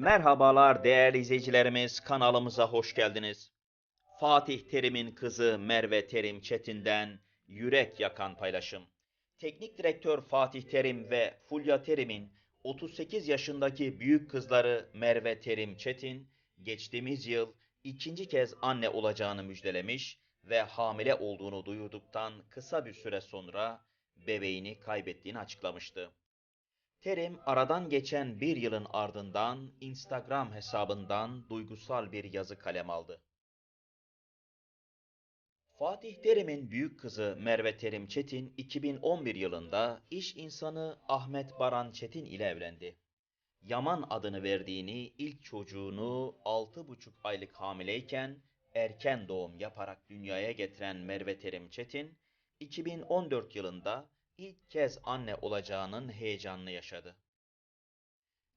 Merhabalar değerli izleyicilerimiz kanalımıza hoş geldiniz. Fatih Terim'in kızı Merve Terim Çetin'den yürek yakan paylaşım. Teknik direktör Fatih Terim ve Fulya Terim'in 38 yaşındaki büyük kızları Merve Terim Çetin geçtiğimiz yıl ikinci kez anne olacağını müjdelemiş ve hamile olduğunu duyurduktan kısa bir süre sonra bebeğini kaybettiğini açıklamıştı. Terim aradan geçen bir yılın ardından Instagram hesabından duygusal bir yazı kalem aldı. Fatih Terim'in büyük kızı Merve Terim Çetin 2011 yılında iş insanı Ahmet Baran Çetin ile evlendi. Yaman adını verdiğini ilk çocuğunu 6,5 aylık hamileyken erken doğum yaparak dünyaya getiren Merve Terim Çetin 2014 yılında ilk kez anne olacağının heyecanını yaşadı.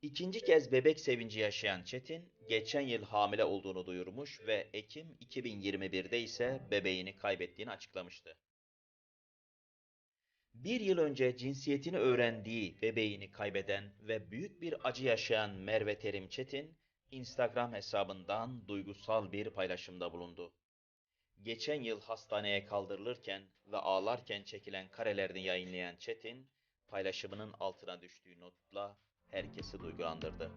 İkinci kez bebek sevinci yaşayan Çetin, geçen yıl hamile olduğunu duyurmuş ve Ekim 2021'de ise bebeğini kaybettiğini açıklamıştı. Bir yıl önce cinsiyetini öğrendiği bebeğini kaybeden ve büyük bir acı yaşayan Merve Terim Çetin, Instagram hesabından duygusal bir paylaşımda bulundu. Geçen yıl hastaneye kaldırılırken ve ağlarken çekilen karelerini yayınlayan Çetin, paylaşımının altına düştüğü notla herkesi duygulandırdı.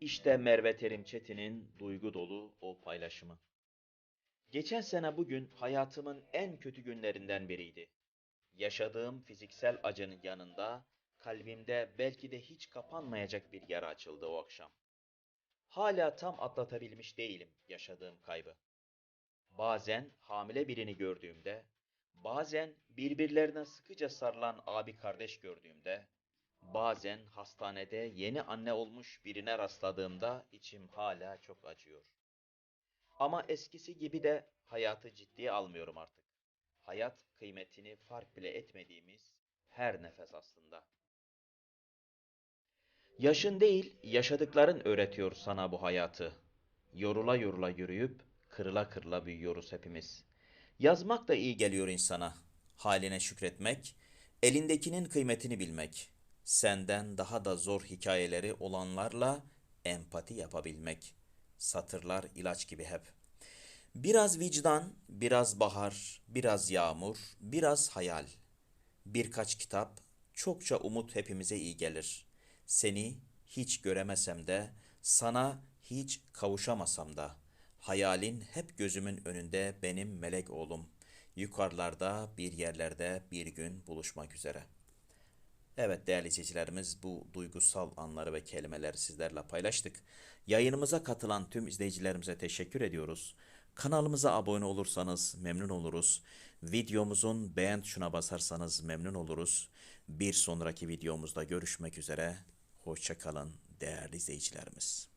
İşte Merve Terim Çetin'in duygu dolu o paylaşımı. Geçen sene bugün hayatımın en kötü günlerinden biriydi. Yaşadığım fiziksel acının yanında kalbimde belki de hiç kapanmayacak bir yara açıldı o akşam. Hala tam atlatabilmiş değilim yaşadığım kaybı. Bazen hamile birini gördüğümde, bazen birbirlerine sıkıca sarılan abi kardeş gördüğümde, bazen hastanede yeni anne olmuş birine rastladığımda içim hala çok acıyor. Ama eskisi gibi de hayatı ciddiye almıyorum artık. Hayat kıymetini fark bile etmediğimiz her nefes aslında. Yaşın değil, yaşadıkların öğretiyor sana bu hayatı. Yorula yorula yürüyüp, kırıla kırıla büyüyoruz hepimiz. Yazmak da iyi geliyor insana. Haline şükretmek, elindekinin kıymetini bilmek. Senden daha da zor hikayeleri olanlarla empati yapabilmek. Satırlar ilaç gibi hep. Biraz vicdan, biraz bahar, biraz yağmur, biraz hayal. Birkaç kitap, çokça umut hepimize iyi gelir. Seni hiç göremesem de, sana hiç kavuşamasam da, hayalin hep gözümün önünde benim melek oğlum. Yukarılarda bir yerlerde bir gün buluşmak üzere. Evet değerli izleyicilerimiz bu duygusal anları ve kelimeleri sizlerle paylaştık. Yayınımıza katılan tüm izleyicilerimize teşekkür ediyoruz. Kanalımıza abone olursanız memnun oluruz. Videomuzun beğen tuşuna basarsanız memnun oluruz. Bir sonraki videomuzda görüşmek üzere. Hoşçakalın değerli izleyicilerimiz.